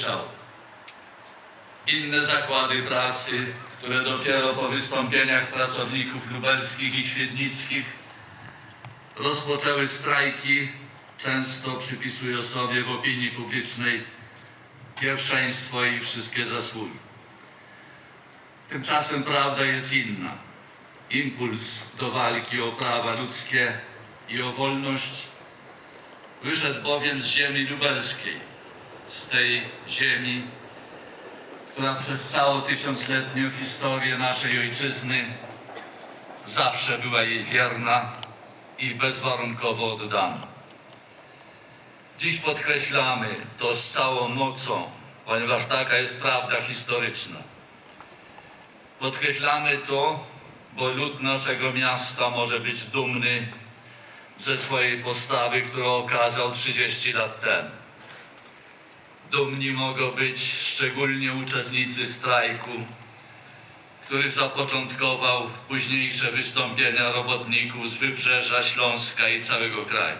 słyszał. Inne zakłady pracy, które dopiero po wystąpieniach pracowników lubelskich i świdnickich rozpoczęły strajki, często przypisują sobie w opinii publicznej pierwszeństwo i wszystkie zasługi. Tymczasem prawda jest inna. Impuls do walki o prawa ludzkie i o wolność wyszedł bowiem z ziemi lubelskiej, z tej ziemi, która przez całą tysiącletnią historię naszej ojczyzny zawsze była jej wierna i bezwarunkowo oddana. Dziś podkreślamy to z całą mocą, ponieważ taka jest prawda historyczna. Podkreślamy to, bo lud naszego miasta może być dumny ze swojej postawy, którą okazał 30 lat temu. Dumni mogą być szczególnie uczestnicy strajku, który zapoczątkował późniejsze wystąpienia robotników z Wybrzeża Śląska i całego kraju,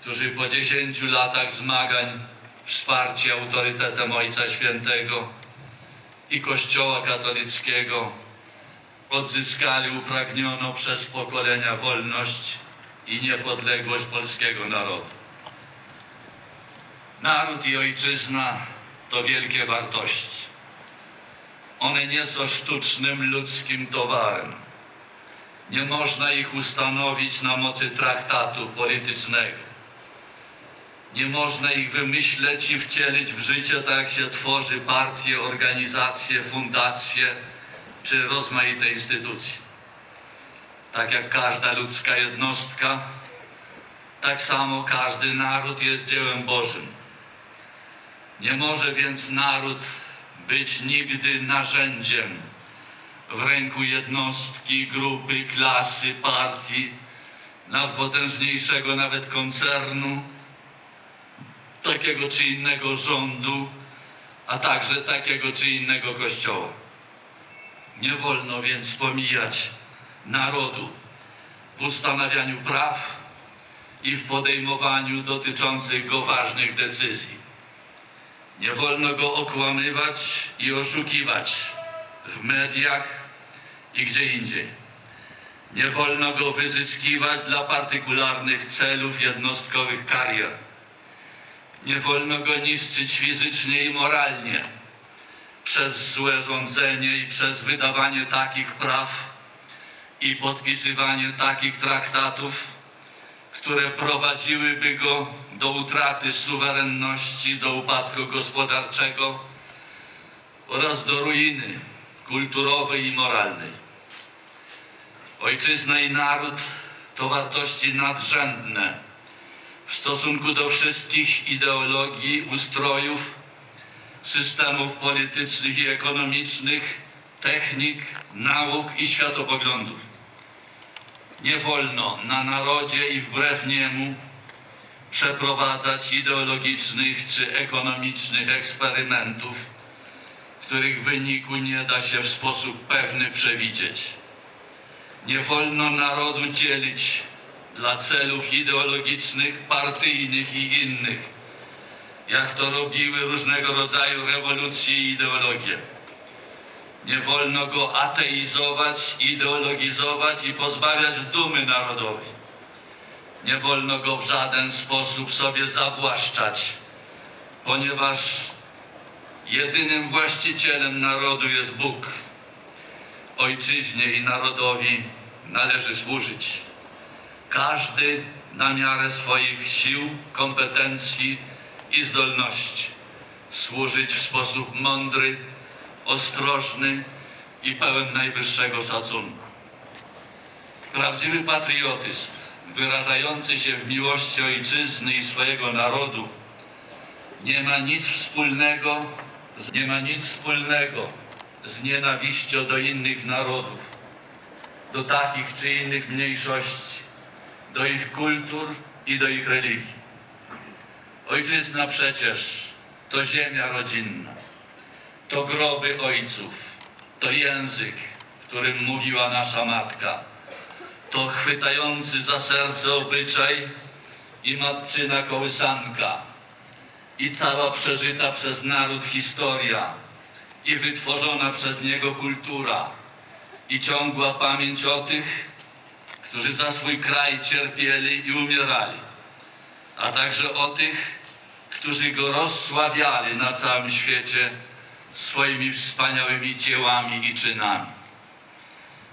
którzy po 10 latach zmagań, wsparci autorytetem Ojca Świętego i Kościoła katolickiego odzyskali upragnioną przez pokolenia wolność i niepodległość polskiego narodu. Naród i ojczyzna to wielkie wartości. One nie są sztucznym ludzkim towarem. Nie można ich ustanowić na mocy traktatu politycznego. Nie można ich wymyśleć i wcielić w życie tak, jak się tworzy partie, organizacje, fundacje czy rozmaite instytucje. Tak jak każda ludzka jednostka, tak samo każdy naród jest dziełem Bożym. Nie może więc naród być nigdy narzędziem w ręku jednostki, grupy, klasy, partii, najpotężniejszego nawet koncernu, takiego czy innego rządu, a także takiego czy innego kościoła. Nie wolno więc pomijać narodu w ustanawianiu praw i w podejmowaniu dotyczących go ważnych decyzji. Nie wolno go okłamywać i oszukiwać w mediach i gdzie indziej. Nie wolno go wyzyskiwać dla partykularnych celów jednostkowych karier. Nie wolno go niszczyć fizycznie i moralnie przez złe rządzenie i przez wydawanie takich praw i podpisywanie takich traktatów, które prowadziłyby go do utraty suwerenności, do upadku gospodarczego oraz do ruiny kulturowej i moralnej. Ojczyzna i naród to wartości nadrzędne w stosunku do wszystkich ideologii, ustrojów, systemów politycznych i ekonomicznych, technik, nauk i światopoglądów. Nie wolno na narodzie i wbrew niemu przeprowadzać ideologicznych czy ekonomicznych eksperymentów, których wyniku nie da się w sposób pewny przewidzieć. Nie wolno narodu dzielić dla celów ideologicznych, partyjnych i innych, jak to robiły różnego rodzaju rewolucje i ideologie. Nie wolno go ateizować, ideologizować i pozbawiać dumy narodowej. Nie wolno go w żaden sposób sobie zawłaszczać, ponieważ jedynym właścicielem narodu jest Bóg. Ojczyźnie i narodowi należy służyć. Każdy na miarę swoich sił, kompetencji i zdolności. Służyć w sposób mądry, ostrożny i pełen najwyższego szacunku. Prawdziwy patriotyzm, wyrażający się w miłości ojczyzny i swojego narodu, nie ma nic wspólnego, nie ma nic wspólnego z nienawiścią do innych narodów, do takich czy innych mniejszości, do ich kultur i do ich religii. Ojczyzna przecież to ziemia rodzinna, to groby ojców, to język, którym mówiła nasza matka, to chwytający za serce obyczaj i matczyna kołysanka, i cała przeżyta przez naród historia i wytworzona przez niego kultura. I ciągła pamięć o tych, którzy za swój kraj cierpieli i umierali, a także o tych, którzy go rozsławiali na całym świecie swoimi wspaniałymi dziełami i czynami.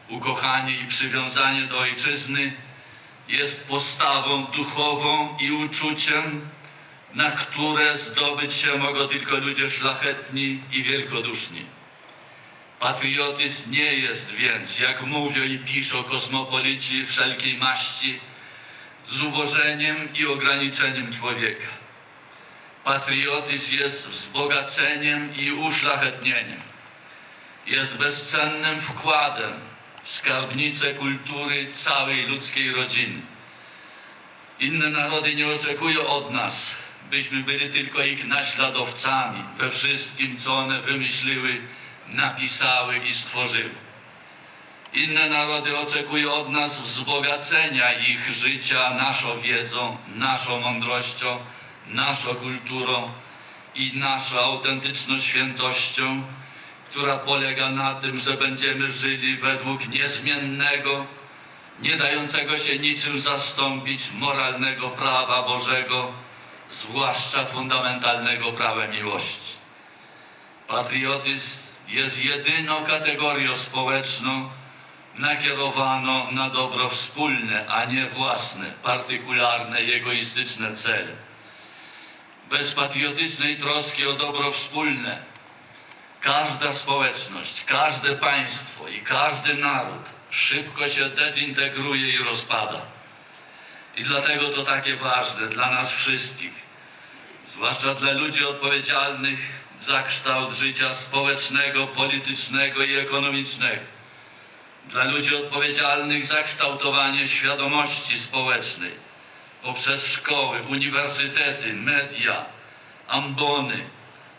Ukochanie i przywiązanie do ojczyzny jest postawą duchową i uczuciem, na które zdobyć się mogą tylko ludzie szlachetni i wielkoduszni. Patriotyzm nie jest więc, jak mówią i piszą kosmopolici wszelkiej maści, zubożeniem i ograniczeniem człowieka. Patriotyzm jest wzbogaceniem i uszlachetnieniem. Jest bezcennym wkładem w skarbnicę kultury całej ludzkiej rodziny. Inne narody nie oczekują od nas, byśmy byli tylko ich naśladowcami we wszystkim, co one wymyśliły, napisały i stworzyły. Inne narody oczekują od nas wzbogacenia ich życia naszą wiedzą, naszą mądrością, naszą kulturą i naszą autentyczną świętością, która polega na tym, że będziemy żyli według niezmiennego, nie dającego się niczym zastąpić moralnego prawa Bożego, zwłaszcza fundamentalnego prawa miłości. Patriotyzm jest jedyną kategorią społeczną nakierowaną na dobro wspólne, a nie własne, partykularne egoistyczne cele. Bez patriotycznej troski o dobro wspólne. Każda społeczność, każde państwo i każdy naród szybko się dezintegruje i rozpada. I dlatego to takie ważne dla nas wszystkich, zwłaszcza dla ludzi odpowiedzialnych za kształt życia społecznego, politycznego i ekonomicznego, dla ludzi odpowiedzialnych za kształtowanie świadomości społecznej poprzez szkoły, uniwersytety, media, ambony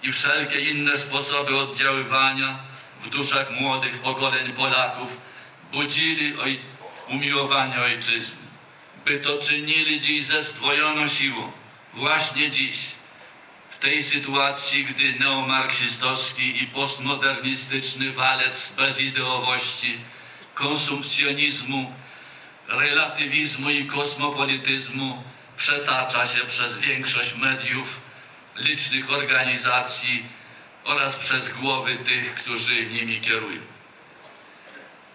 i wszelkie inne sposoby oddziaływania w duszach młodych pokoleń Polaków budzili oj, umiłowanie ojczyzny, by to czynili dziś ze zdwojoną siłą, właśnie dziś, w tej sytuacji, gdy neomarksistowski i postmodernistyczny walec bezideowości, konsumpcjonizmu, relatywizmu i kosmopolityzmu przetacza się przez większość mediów, licznych organizacji oraz przez głowy tych, którzy nimi kierują.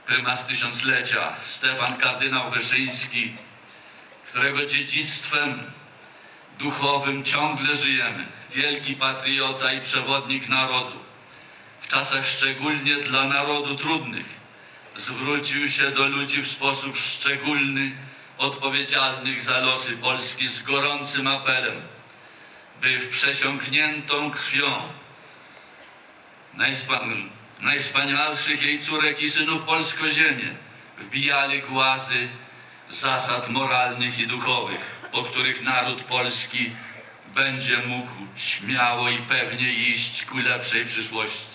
Prymas tysiąclecia Stefan kardynał Wyszyński, którego dziedzictwem duchowym ciągle żyjemy, wielki patriota i przewodnik narodu, w czasach szczególnie dla narodu trudnych, zwrócił się do ludzi w sposób szczególny, odpowiedzialnych za losy Polski z gorącym apelem, by w przesiąkniętą krwią najspan- najwspanialszych jej córek i synów polsko ziemię wbijali głazy zasad moralnych i duchowych, po których naród polski będzie mógł śmiało i pewnie iść ku lepszej przyszłości.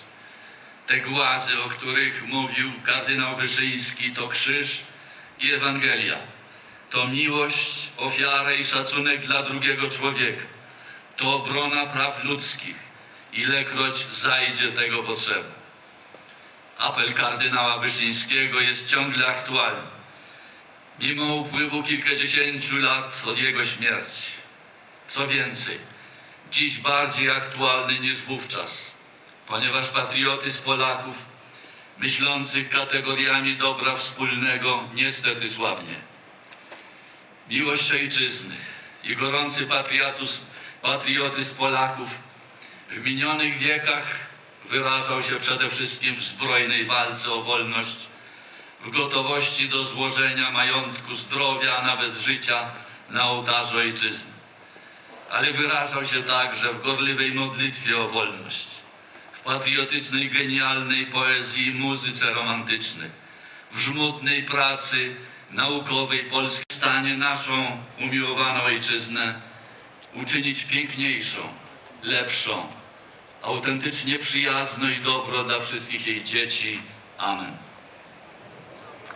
Te głazy, o których mówił kardynał Wyszyński, to krzyż i Ewangelia. To miłość, ofiara i szacunek dla drugiego człowieka. To obrona praw ludzkich, ilekroć zajdzie tego potrzeba. Apel kardynała Wyszyńskiego jest ciągle aktualny, mimo upływu kilkudziesięciu lat od jego śmierci. Co więcej, dziś bardziej aktualny niż wówczas, ponieważ patriotyzm Polaków myślących kategoriami dobra wspólnego niestety słabnie. Miłość ojczyzny i gorący patriotyzm, patriotyzm Polaków w minionych wiekach wyrażał się przede wszystkim w zbrojnej walce o wolność, w gotowości do złożenia majątku, zdrowia, a nawet życia na ołtarzu ojczyzny. Ale wyrażał się także w gorliwej modlitwie o wolność, patriotycznej, genialnej poezji muzyce romantycznej, w żmudnej pracy naukowej Polski stanie naszą umiłowaną ojczyznę uczynić piękniejszą, lepszą, autentycznie przyjazną i dobro dla wszystkich jej dzieci. Amen.